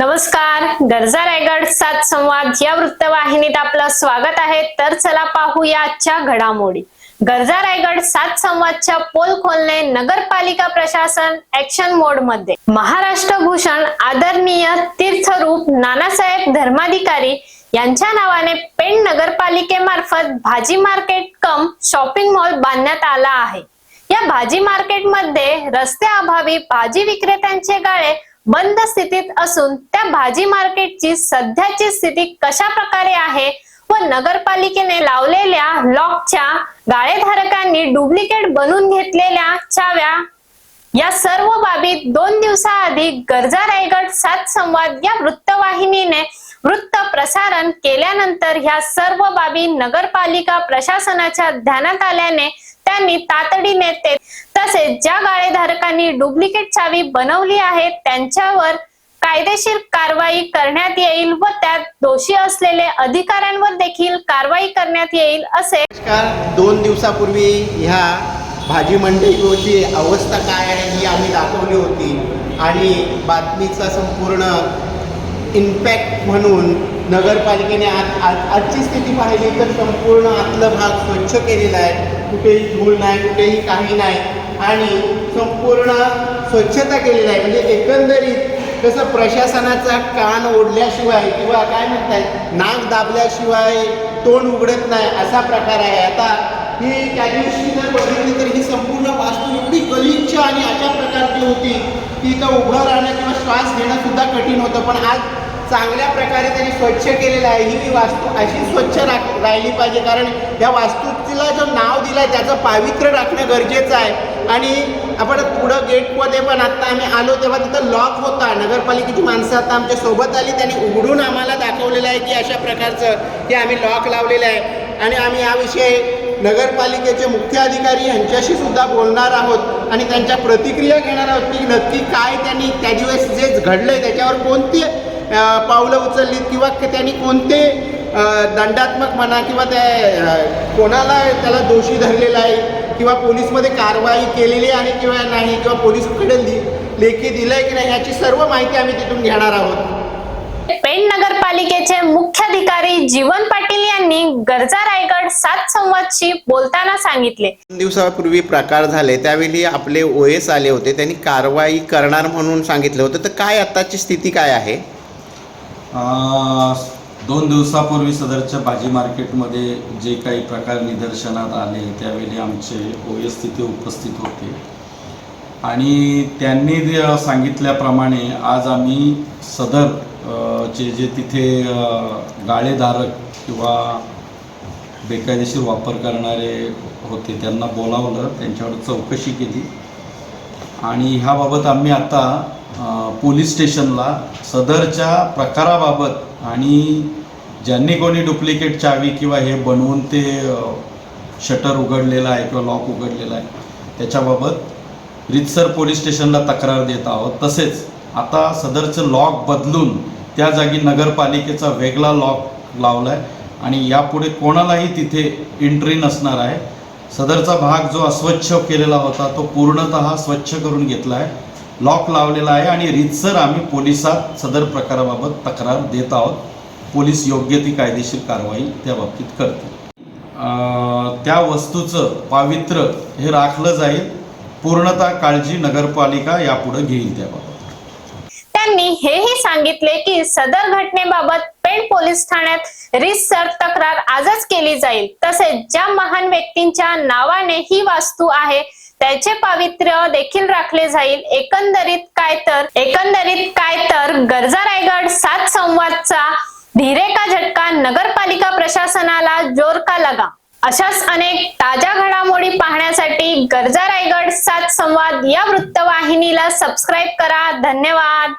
नमस्कार गरजा रायगड सात संवाद या वृत्तवाहिनीत आपलं स्वागत आहे. तर चला पाहूया आजच्या घडामोडी. गरजा रायगड सात संवादच्या पोल खोलणे नगरपालिका प्रशासन ऍक्शन मोडमध्ये. महाराष्ट्र भूषण आदरणीय तीर्थरूप नानासाहेब धर्माधिकारी यांच्या नावाने पेण नगरपालिकेमार्फत भाजी मार्केट कम शॉपिंग मॉल बांधण्यात आला आहे. या भाजी मार्केटमध्ये रस्त्याअभावी भाजी विक्रेत्यांचे गाळे बंद स्थितीत असून त्या भाजी मार्केटची सध्याची स्थिती कशा प्रकारे आहे व नगरपालिकेने लावलेल्या लॉकच्या गाळेधारकांनी डुप्लिकेट बनवून घेतलेल्या चाव्या या सर्व बाबी दोन दिवसाआधी गरजा रायगड सात संवाद या वृत्तवाहिनीने वृत्त प्रसारण केल्यानंतर ह्या सर्व बाबी नगरपालिका प्रशासनाच्या ध्यानात आल्याने त्यांनी तातडीने ते तसेच ज्या गाळेधारकांनी डुप्लिकेट चावी बनवली आहे त्यांच्यावर कायदेशीर कारवाई करण्यात येईल व त्यात दोषी असलेले अधिकाऱ्यांवर देखील कारवाई करण्यात येईल असे दोन दिवसापूर्वी ह्या भाजी मंडईची अवस्था काय आहे ही आम्ही दाखवली होती आणि बातमीचा संपूर्ण इम्पॅक्ट म्हणून नगरपालिकेने आज आज आजची स्थिती पाहिली तर संपूर्ण आतलं भाग स्वच्छ केलेला आहे. कुठेही धूळ नाही कुठेही काही नाही. आणि संपूर्ण स्वच्छता केलेली आहे म्हणजे एकंदरीत कसं प्रशासनाचा कान ओढल्याशिवाय किंवा काय म्हणताय नाक दाबल्याशिवाय तोंड उघडत नाही असा प्रकार आहे. आता ही त्या दिवशी जर बघितली तर ही संपूर्ण वास्तू एवढी गलिच्छ आणि अशा प्रकारची होती की इथं उभं राहणं किंवा श्वास घेणं सुद्धा कठीण होतं. पण आज चांगल्या प्रकारे त्यांनी स्वच्छ केलेलं आहे. ही वास्तू अशी स्वच्छ राख राहिली पाहिजे. कारण या वास्तूला जो नाव दिलं आहे त्याचं पावित्र्य राखणं गरजेचं आहे. आणि आपण पुढं गेटमध्ये पण आत्ता आम्ही आलो तेव्हा तिथं लॉक होता. नगरपालिकेची माणसं आता आमच्यासोबत आली. त्यांनी उघडून आम्हाला दाखवलेलं आहे की अशा प्रकारचं की आम्ही लॉक लावलेलं आहे. आणि आम्ही याविषयी नगरपालिकेचे मुख्य अधिकारी यांच्याशी सुद्धा बोलणार आहोत. आणि त्यांच्या प्रतिक्रिया घेणार आहोत की नक्की काय त्यांनी त्या दिवस जे आहे त्याच्यावर कोणती पावलं उचललीत किंवा त्यांनी कोणते दंडात्मक म्हणा किंवा त्या कोणाला त्याला दोषी धरलेला आहे किंवा पोलीसमध्ये कारवाई केलेली आहे किंवा नाही किंवा पोलीसकडे लेखी दिलंय की नाही याची सर्व माहिती आम्ही तिथून घेणार आहोत. पेण नगरपालिकेचे मुख्याधिकारी जीवन पाटील यांनी गरजा रायगड सात संवादशी बोलताना सांगितले. दिवसापूर्वी प्रकार झाले त्यावेळी आपले ओ एस आले होते त्यांनी कारवाई करणार म्हणून सांगितलं होतं. तर काय आत्ताची स्थिती काय आहे? दोन दिवसापूर्वी सदरच्या भाजी मार्केटमध्ये जे काही प्रकार निदर्शनात आले त्यावेळी आमचे ओ एस तिथे उपस्थित होते. आणि त्यांनी जे सांगितल्याप्रमाणे आज आम्ही सदर चे जे तिथे गाळेधारक किंवा बेकायदेशीर वापर करणारे होते त्यांना बोलावलं त्यांच्यावर चौकशी केली. आणि ह्याबाबत आम्ही आता पोलीस स्टेशनला सदरच्या प्रकाराबाबत आणि ज्यांनी कोणी डुप्लिकेट चावी किंवा हे बनवून ते शटर उघडलेलं आहे किंवा लॉक उघडलेलं आहे त्याच्याबाबत रितसर पोलीस स्टेशनला तक्रार देत आहोत. तसेच आता सदरचं लॉक बदलून त्या जागी नगरपालिकेचा वेगळा लॉक लावला आहे आणि यापुढे कोणालाही तिथे एंट्री नसणार आहे. सदरचा भाग जो अस्वच्छ केलेला होता तो पूर्णतः स्वच्छ करून घेतला आहे. लॉक लावलेला आहे आणि रितसर आम्ही पोलिसात सदर प्रकाराबाबत तक्रार देत आहोत. पोलीस योग्य ती कायदेशीर कारवाई त्या बाबतीत करतील. त्या वस्तूचं पावित्र्य हे राखलं जाईल. पूर्णतः काळजी नगरपालिका यापुढे घेईल त्याबाबत त्यांनी हेही सांगितले की सदर घटनेबाबत पेण पोलीस ठाण्यात रितसर तक्रार आजच केली जाईल. तसेच ज्या महान व्यक्तींच्या नावाने ही वास्तू आहे त्याचे पावित्र्य देखील राखले जाईल. एकंदरीत काय तर एकंदरीत काय तर गरजा रायगड सात संवादचा धीरे का झटका नगरपालिका प्रशासनाला जोर का लगा? अशाच अनेक ताज्या घडामोडी पाहण्यासाठी गरजा रायगड सात संवाद या वृत्तवाहिनीला सबस्क्राईब करा. धन्यवाद.